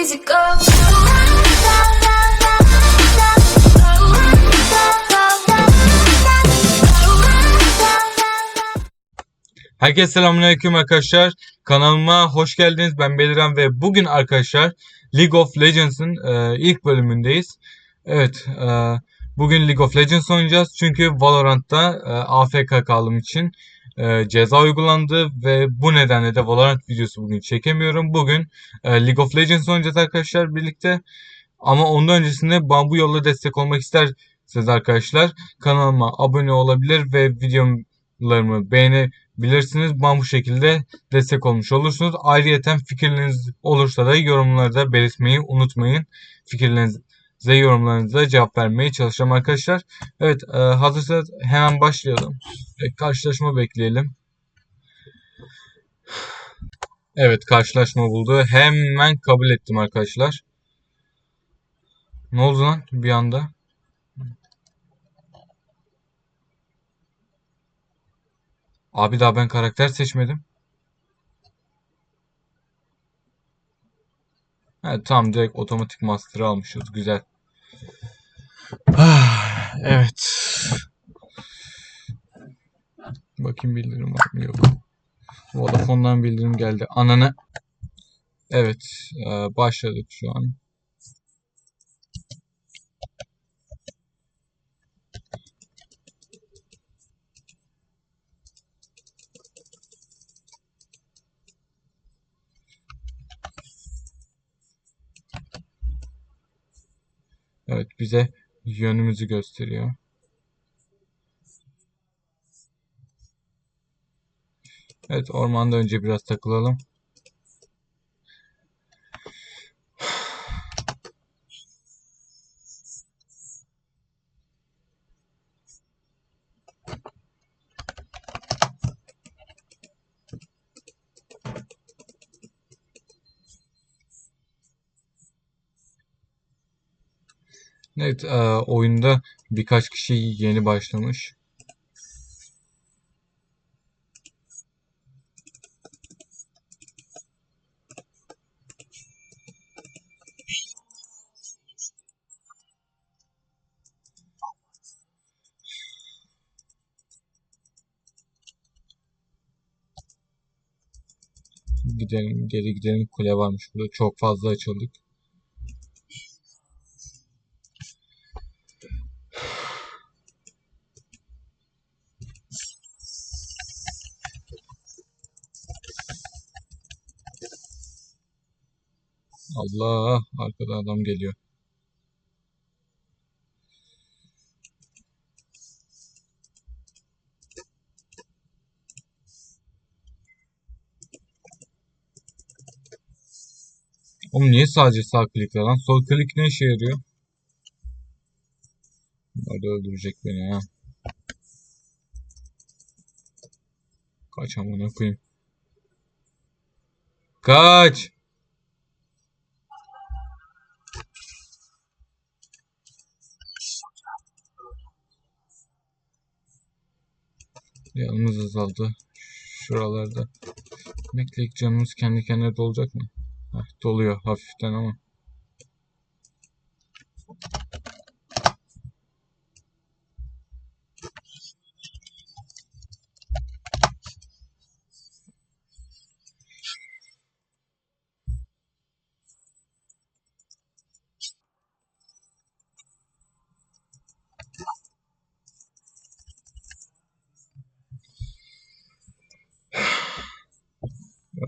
easy go. Herkese selamünaleyküm arkadaşlar. Kanalıma hoş geldiniz. Ben Beliren ve bugün arkadaşlar League of Legends'ın e, ilk bölümündeyiz. Evet, e, bugün League of Legends oynayacağız. Çünkü Valorant'ta e, AFK kaldığım için e, ceza uygulandı ve bu nedenle de Valorant videosu bugün çekemiyorum. Bugün e, League of Legends oynayacağız arkadaşlar birlikte. Ama ondan öncesinde bana bu yolla destek olmak isterseniz arkadaşlar kanalıma abone olabilir ve videolarımı beğenebilirsiniz. Bana bu şekilde destek olmuş olursunuz. Ayrıyeten fikirleriniz olursa da yorumlarda belirtmeyi unutmayın. Fikirlerinize yorumlarınıza cevap vermeye çalışacağım arkadaşlar. Evet e, hazırsanız hemen başlayalım. E, karşılaşma bekleyelim. Evet karşılaşma buldu. Hemen kabul ettim arkadaşlar. Ne oldu lan bir anda? Abi daha ben karakter seçmedim. Evet tamam direkt otomatik master'ı almışız. Güzel. Ah, evet. Bakayım bildirim var mı? Yok. Vodafone'dan bildirim geldi. Ananı. Evet. e, başladık şu an. Evet bize yönümüzü gösteriyor. Evet ormanda önce biraz takılalım. Evet e, oyunda birkaç kişi yeni başlamış. Gidelim geri gidelim kule varmış burada çok fazla açıldık. Allah arkadan adam geliyor. Oğlum niye sadece sağ klikle lan? Sol klik ne işe yarıyor? Hadi öldürecek beni ha. Kaç amına koyayım. Kaç. Yanımız azaldı. Şuralarda. Bekleyik canımız kendi kendine dolacak mı? Heh, doluyor hafiften ama.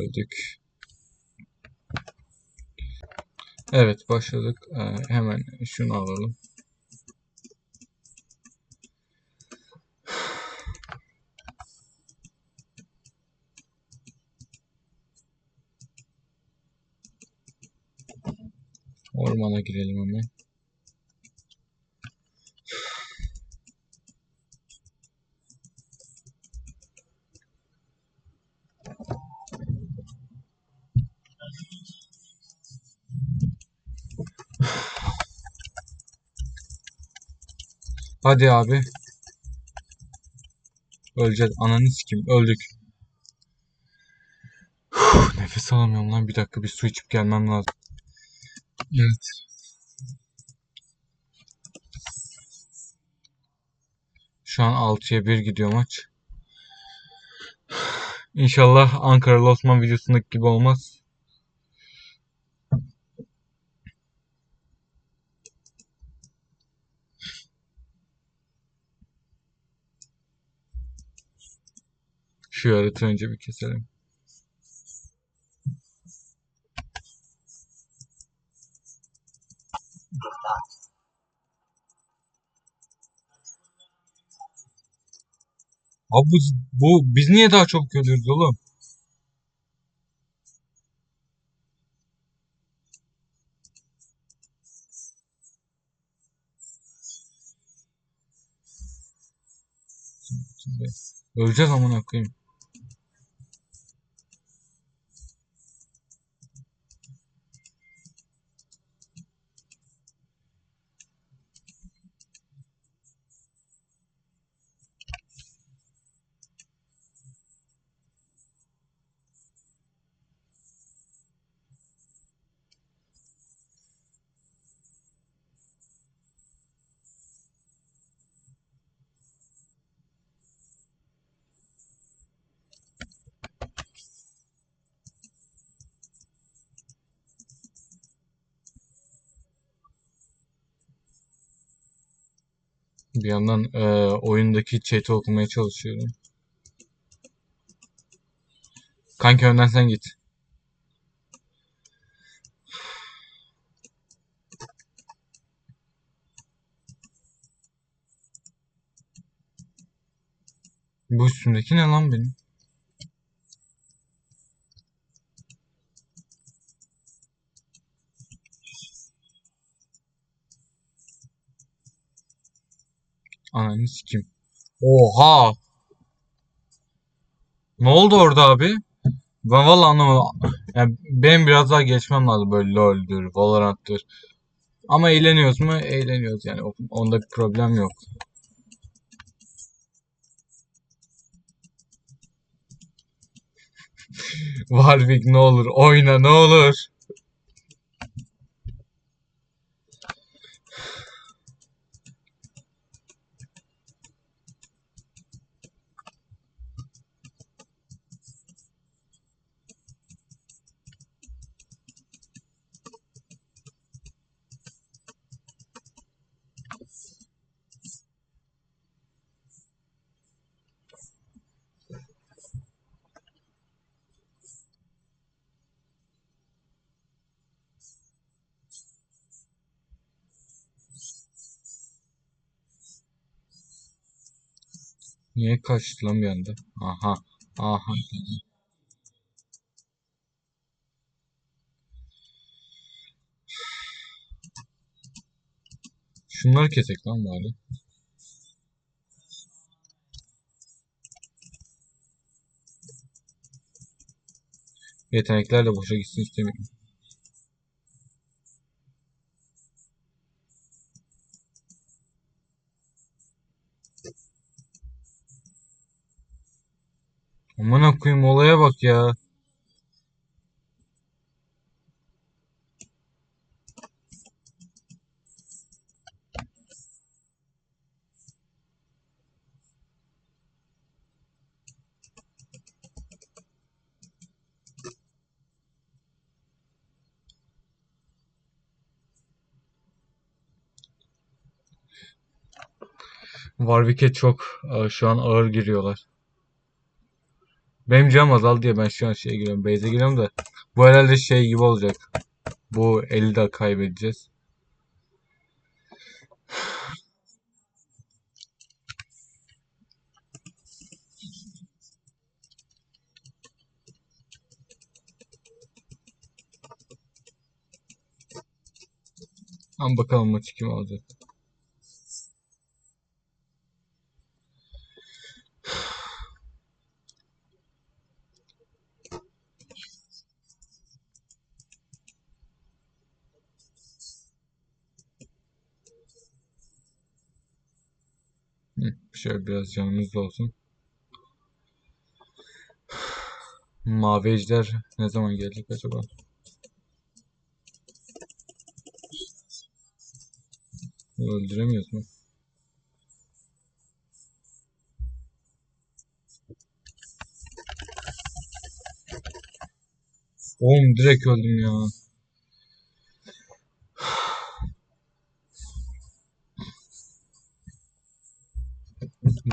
Öldük. Evet başladık. Ee, hemen şunu alalım. Ormana girelim hemen. Hadi abi. Öleceğiz. Ananı sikeyim. Öldük. Nefes alamıyorum lan. Bir dakika bir su içip gelmem lazım. Evet. Şu an 6'ya 1 gidiyor maç. İnşallah Ankara Osman videosundaki gibi olmaz. Şu yaratı önce bir keselim. Abi bu, bu biz niye daha çok görüyoruz oğlum? Öleceğiz amına koyayım. Bir yandan e, oyundaki chat'i okumaya çalışıyorum. Kanka önden sen git. Bu üstümdeki ne lan benim? Ananı sikim. Oha! Ne oldu orada abi? Ben vallahi anlamadım. Yani benim biraz daha geçmem lazım böyle LoL'dür, Valorant'tır. Ama eğleniyoruz mu? Eğleniyoruz yani. Onda bir problem yok. Warwick ne olur oyna ne olur. Niye kaçtı lan bir anda? Aha. Aha. Şunları kesek lan bari. Yetenekler de boşa gitsin istemiyorum. Aman koyayım olaya bak ya. Warwick'e çok e, şu an ağır giriyorlar. Benim canım azaldı diye ben şu an şeye giriyorum. Base'e giriyorum da. Bu herhalde şey gibi olacak. Bu 50 dakika kaybedeceğiz. Ama bakalım maçı kim alacak. Hı, şöyle biraz canımız da olsun. Mavi ejder ne zaman gelecek acaba? Öldüremiyoruz mu? Oğlum direkt öldüm ya.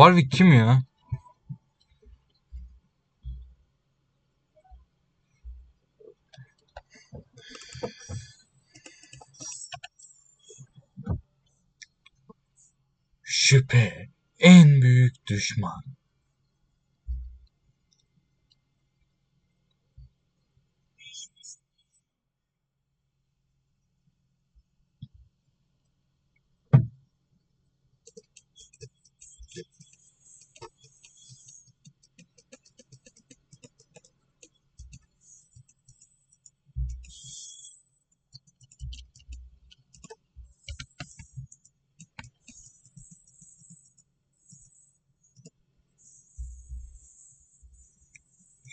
Warwick kim ya? Şüphe en büyük düşman.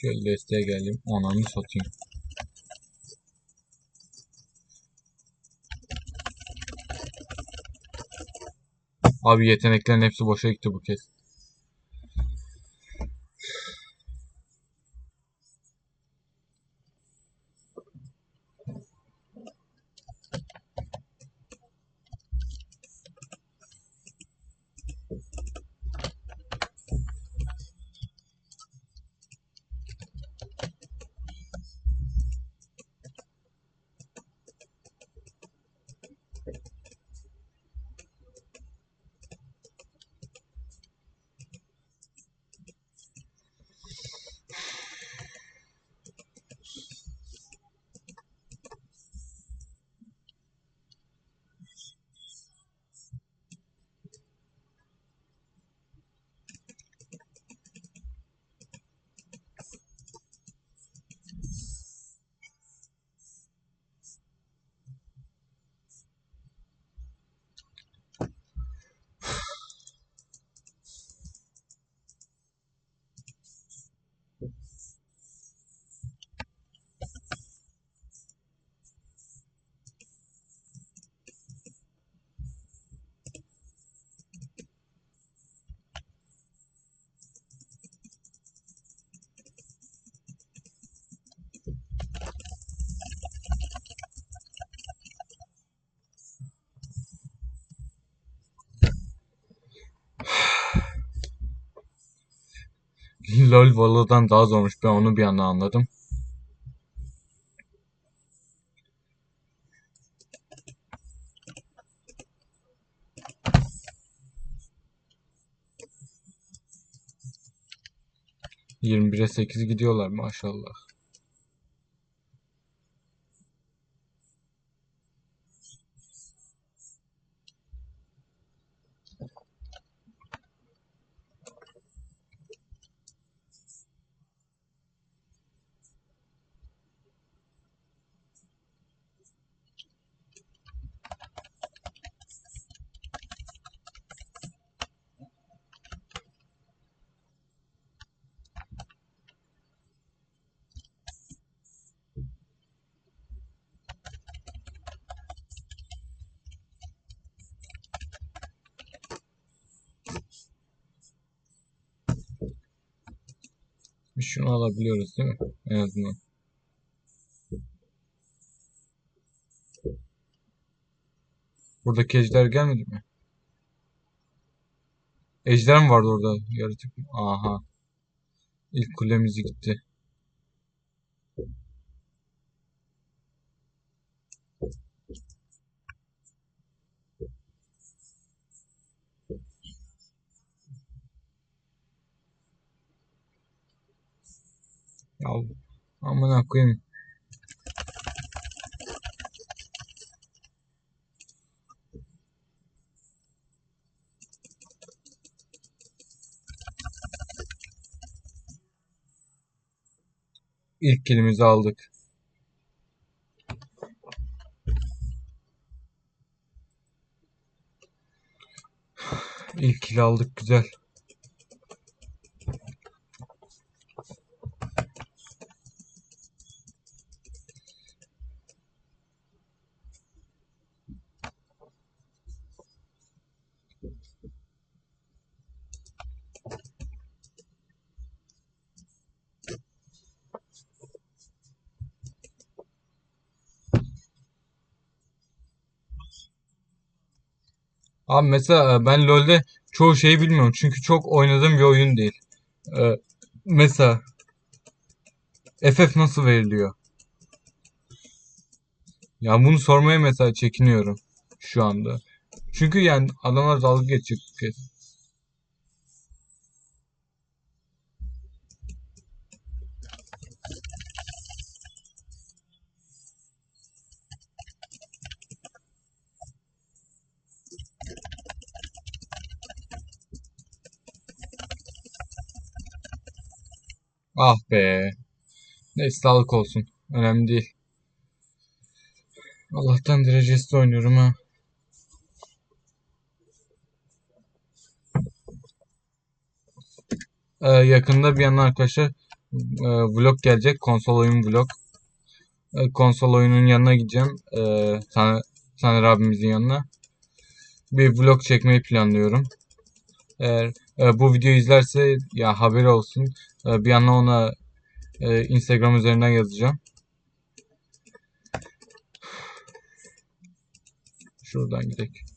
Şöyle desteğe geldim. Ananı satayım. Abi yeteneklerin hepsi boşa gitti bu kez. LoL Valo'dan daha zormuş. Ben onu bir anda anladım. Yirmi bire sekiz gidiyorlar maşallah. Şunu alabiliyoruz değil mi? En azından. Buradaki ejder gelmedi mi? Ejder mi vardı orada? Yaratık. Aha. İlk kulemiz gitti. Ya amına koyayım. İlk kilimizi aldık. İlk kili aldık güzel. Abi mesela e, ben LoL'de çoğu şeyi bilmiyorum. Çünkü çok oynadığım bir oyun değil. Ee, mesela FF nasıl veriliyor? Ya bunu sormaya mesela çekiniyorum şu anda. Çünkü yani adamlar dalga geçecek. Ah be. Neyse sağlık olsun. Önemli değil. Allah'tan derecesiz oynuyorum ha. Ee, yakında bir yandan arkadaşlar e, vlog gelecek. Konsol oyun vlog. E, konsol oyunun yanına gideceğim. E, Taner abimizin yanına. Bir vlog çekmeyi planlıyorum. Eğer e, bu videoyu izlerse ya haberi olsun. E, bir yandan ona e, Instagram üzerinden yazacağım. Şuradan gidelim.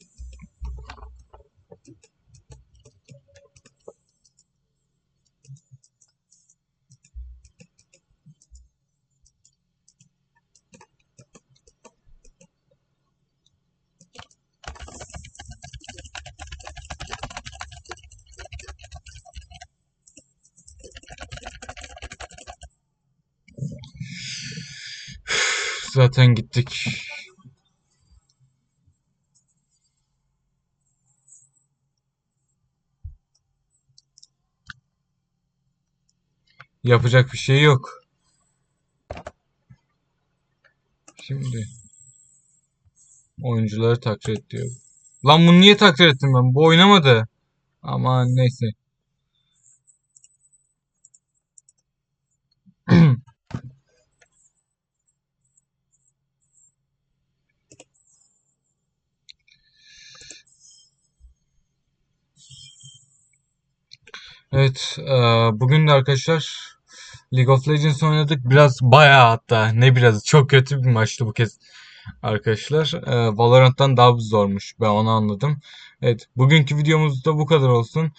Zaten gittik. Yapacak bir şey yok. Şimdi oyuncuları takdir et diyor. Lan bunu niye takdir ettim ben? Bu oynamadı. Ama neyse. Evet, e, bugün de arkadaşlar League of Legends oynadık. Biraz bayağı hatta ne biraz çok kötü bir maçtı bu kez arkadaşlar. E, Valorant'tan daha zormuş. Ben onu anladım. Evet, bugünkü videomuz da bu kadar olsun.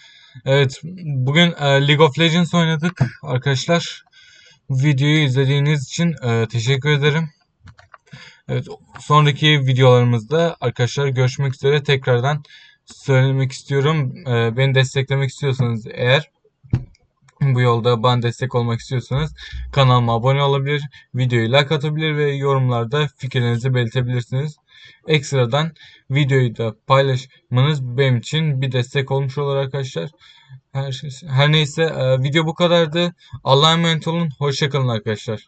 Evet, bugün e, League of Legends oynadık arkadaşlar. Videoyu izlediğiniz için teşekkür ederim. Evet, sonraki videolarımızda arkadaşlar görüşmek üzere. Tekrardan söylemek istiyorum. E, beni desteklemek istiyorsanız eğer bu yolda bana destek olmak istiyorsanız kanalıma abone olabilir, videoyu like atabilir ve yorumlarda fikirlerinizi belirtebilirsiniz. Ekstradan videoyu da paylaşmanız benim için bir destek olmuş olur arkadaşlar. Her, her neyse e, video bu kadardı. Allah'a emanet olun. Hoşçakalın arkadaşlar.